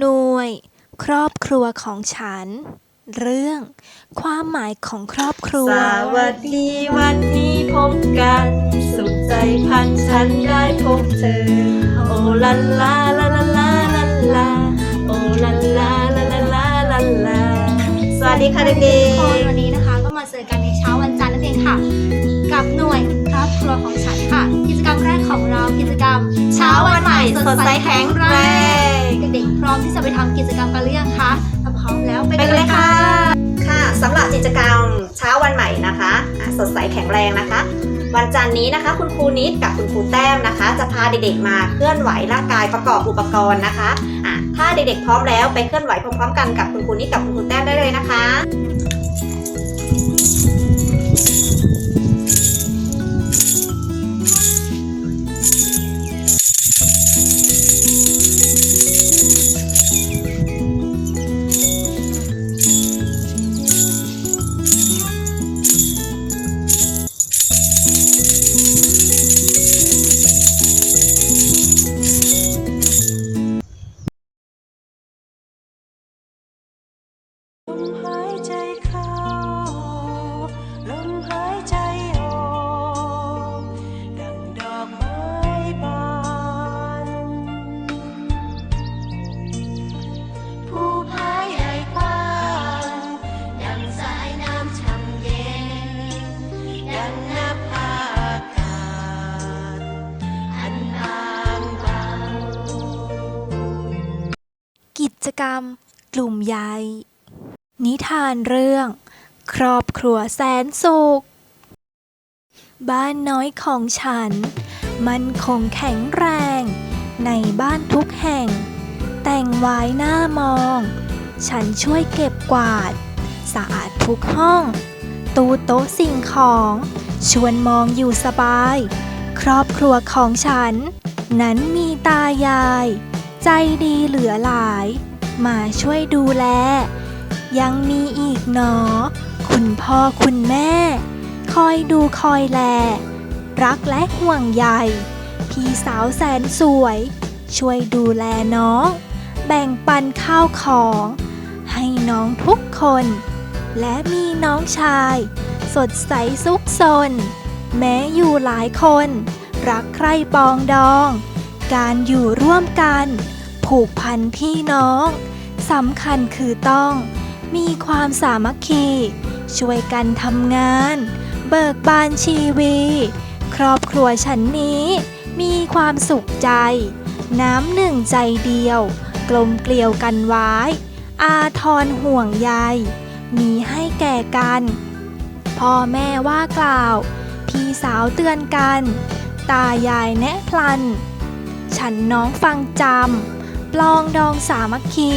หน่วย ครอบครัวของฉัน เรื่อง ความหมายของครอบครัว สวัสดีวันนี้พบกัน สุขใจพันฉันได้พบเธอ โอลาลาลาลาลาลาลาโอลาลาลาลาลาลาลาสวัสดีค่ะเด็ทุกกคนวันนี้นะคะ ก็มาเจอกันในเช้าวันจันทร์นั่นเองค่ะ กับหน่วยครอบครัวของฉันค่ะ กิจกรรมแรกของเรากิจกรรมๆเช้าวันใหม่สดใสแข็ำกิจกรรมกันหรือยังคะถ้าพร้อมแล้วไปไปกักันนเลเลยยค่ะค่ะ ค่ะสำหรับกิจกรรมเช้าวันใหม่นะคะอะสดใสแข็งแรงนะคะ วันจันทร์นี้นะคะ คุณครูนิดกับคุณครูแต้มนะคะ จะพาเด็กๆมาเคลื่อนไหวร่างกายประกอบอุปกรณ์นะคะอะถ้าเด็กๆพร้อมแล้วไปเคลื่อนไหวพร้อมๆกันกับคุณครูนิดกับคุณครูแต้มได้เลยนะคะ จกรรม กลุ่มใหญ่ นิทานเรื่อง ครอบครัวแสนสุข บ้านน้อยของฉัน มันคงแข็งแรง ในบ้านทุกแห่ง แต่งไว้หน้ามอง ฉันช่วยเก็บกวาด สะอาดทุกห้อง ตู้โต๊ะสิ่งของ ชวนมองอยู่สบาย ครอบครัวของฉัน นั้นมีตายายใจดีเหลือหลาย มาช่วยดูแล ยังมีอีกหนอ คุณพ่อคุณแม่ คอยดูคอยแล รักและห่วงใยพี่สาวแสนสวย ช่วยดูแลน้อง แบ่งปันข้าวของ ให้น้องทุกคน และมีน้องชาย สดใสซุกซน แม้อยู่หลายคน รักใคร่ปองดอง การอยู่ร่วมกัน ผูกพันพี่น้องสำคัญคือต้อง มีความสามัคคี ช่วยกันทำงาน เบิกบานชีวี ครอบครัวฉันนี้ มีความสุขใจ น้ำหนึ่งใจเดียว กลมเกลียวกันไว้ อาทรห่วงใยมีให้แก่กัน พ่อแม่ว่ากล่าว พี่สาวเตือนกัน ตายายแนะพลัน ฉันน้องฟังจำ ลองดองสามัคคี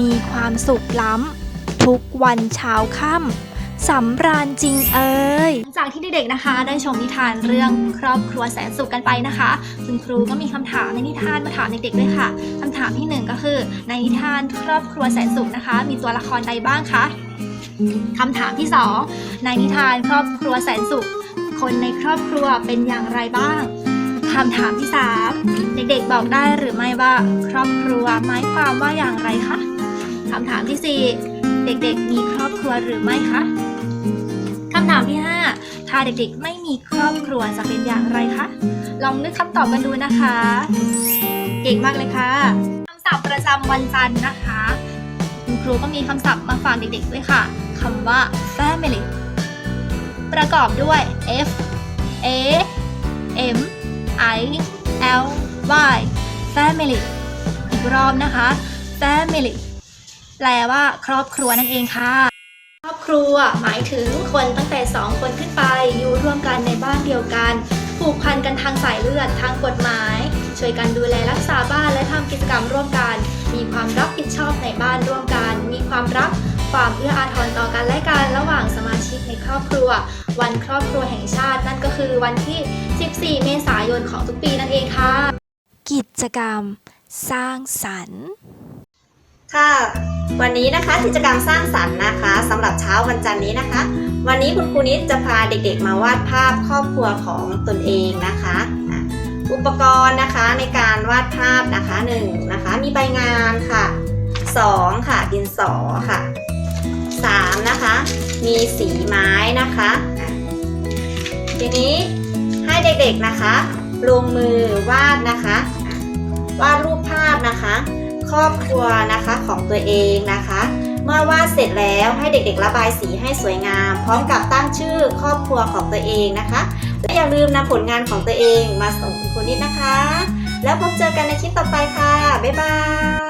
มีความสุขล้ำ ทุกวันเช้าค่ำสำราญจริงเอ่ยหลังจากที่เด็กๆนะคะ ได้ชมนิทานเรื่องครอบครัวแสนสุขกันไปนะคะ คุณครูก็มีคำถามในนิทานมาถามเด็กๆด้วยค่ะคำถามที่หนึ่งก็คือ ในนิทานครอบครัวแสนสุขนะคะ มีตัวละครใดบ้างคะคำถามที่สองในนิทานครอบครัวแสนสุข คนในครอบครัวเป็นอย่างไรบ้าง คำถามที่สามเด็กๆบอกได้หรือไม่ว่าครอบครัวหมายความว่าอย่างไรคะคำถามที่สี่เด็กๆ มีครอบครัวหรือไม่คะคำถามที่ 5 ถ้าเด็กๆ ไม่มีครอบครัวจะเป็นอย่างไรคะลองนึกคำตอบกันดูนะคะ เก่งมากเลยค่ะคำศัพท์ประจำวันจันทร์นะคะคุณครูก็มีคำศัพท์มาฝากเด็กๆด้วยค่ะคำว่า family ประกอบด้วย F A M I L Y family อีกรอบนะคะ family แปลว่าครอบครัวนั่นเองค่ะ ครอบครัวหมายถึงคนตั้งแต่ 2 คนขึ้นไปอยู่ร่วมกันในบ้านเดียวกัน ผูกพันกันทางสายเลือดทางกฎหมาย ช่วยกันดูแลรักษาบ้านและทำกิจกรรมร่วมกัน มีความรับผิดชอบในบ้านร่วมกัน มีความรักความเอื้ออาทรต่อกันและกันระหว่างสมาชิกในครอบครัว วันครอบครัวแห่งชาติ นั่นก็คือวันที่ 14 เมษายนของทุกปีนั่นเองค่ะ กิจกรรมสร้างสรรค์ค่ะ วันนี้นะคะกิจกรรมสร้างสรรค์นะคะสำหรับเช้าวันจันทร์นี้นะคะ วันนี้คุณครูนิดจะพาเด็กๆมาวาดภาพครอบครัวของตนเองนะคะอะอุปกรณ์นะคะในการวาดภาพนะคะหนึ่งนะคะมีใบงานค่ะ2ค่ะดินสอค่ะ3นะคะ มีสีไม้นะคะอะ ทีนี้ให้เด็กๆนะคะ ลงมือวาดนะคะ วาดรูปภาพนะคะ ครอบครัวนะคะของตัวเองนะคะ เมื่อวาดเสร็จแล้วให้เด็กๆ ระบายสีให้สวยงาม พร้อมกับตั้งชื่อครอบครัวของตัวเองนะคะ และอย่าลืมนำผลงานของตัวเองมาส่งคุณครูนิดนะคะ แล้วพบเจอกันในคลิปต่อไปค่ะ บ๊ายบาย